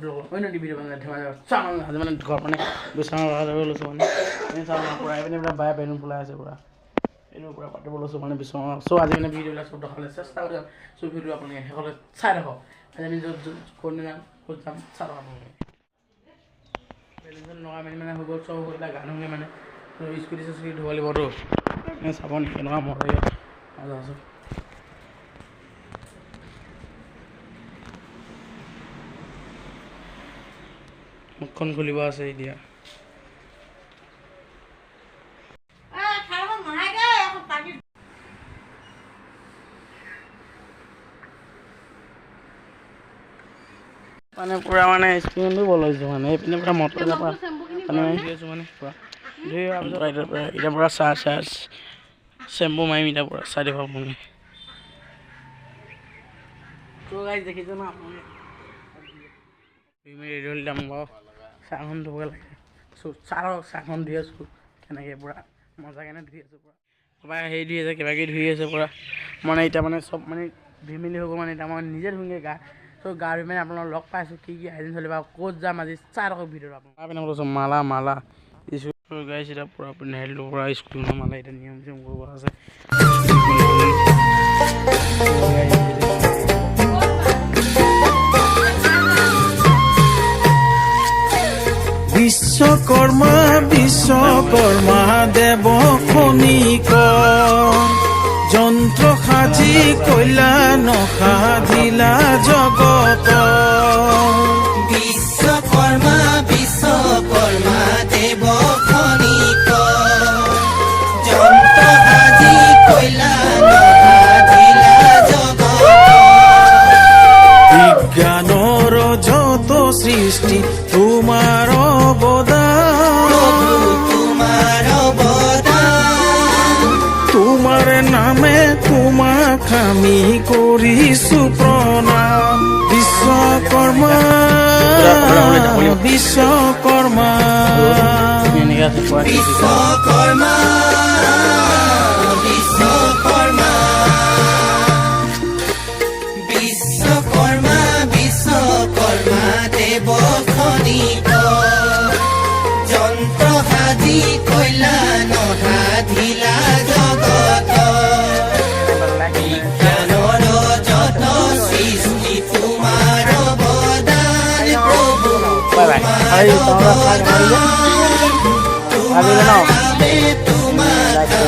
Blog অন্য video মানে চাওঁ আজি মানে ঘৰত মানে বিচনা লগাই লৈছোঁ মানে। এনে চাওঁ মানে পূৰা এইপিনে পূৰা বায়ে বেলুন ফুলাই আছে পূৰা। এইটো পূৰা পাতিব লৈছোঁ মানে বিচনা। চ' আজি মানে ভিডিঅ'বিলাক চব দেখাবলৈ চেষ্টা কৰি চ' ভিডিঅ' আপোনালোকে শেষলৈ চাই থাকক। আজি আমি য'ত য'ত ক'ত যাম ক'ত যাম চাই থাকক আপোনালোকে বেলুন লগাই মেলি মানে হৈ গ'ল চব হৈ পেলাই গা ধুওঁগৈ মানে। স্কুটি চিস্কুটি ধুব লাগিবতো চাব নেকি কেনেকুৱা মজা লাগে মুখখন খুলিব আছে এতিয়া। মানে পূৰা মানে বলৈছোঁ মানে এইপিনে পূৰা মটৰ পৰা মানে পূৰা। ধুই এতিয়া পূৰা এতিয়া পূৰা চাহ চাহ চেম্পু মাৰিম এতিয়া পূৰা চাই দিব আপুনি দেখিছোঁ ন ৰেডি হ'লে যাম বাৰু চাহখন ধুবগৈ লাগে। চ' চাহ চাহখন ধুই আছোঁ কেনেকৈ পূৰা মজা কেনে ধুই আছোঁ পূৰা। ক'ৰবাত হেৰি ধুই আছে কিবা কিবি ধুই আছে পূৰা। মানে এতিয়া মানে চব মানে ধুই মেলি হৈ গ'ল মানে এতিয়া মই নিজে ধুওঁগৈ গা। চ' গা ধুই মানে আপোনালোক লগ পাইছোঁ কি কি আয়োজন চলিব ক'ত যাম আজি ভিডিঅ'টো আপোনালোক পিনে কৈছোঁ মালা মালা। গাইছে এতিয়া পূৰা নেহেৰিলোঁ পূৰা স্কুলৰ মালা এতিয়া নিয়ম চিয়ম কৰিব আছে। বিশ্বকৰ্মা বিশ্বকৰ্মা দেৱ খনিক যন্ত্ৰ সাজি কল্যাণ সাধিলা জগত বিশ্বকৰ্মা বিশ্বকৰ্মা দেৱ খনিক যন্ত্ৰ সাজি কল্যাণ সাধিলা জগত বিজ্ঞানৰ যত সৃষ্টি তোমাৰ তোমাক আমি কৰিছো প্ৰণাম। বিশ্বকৰ্মা। বিশ্বকৰ্মা। বিশ্বকৰ্মা। যন্ত্ৰ সাজি কল্যাণ সাধিলা भाई तुम्हारा खाट मारिए अभी बनाओ তোমার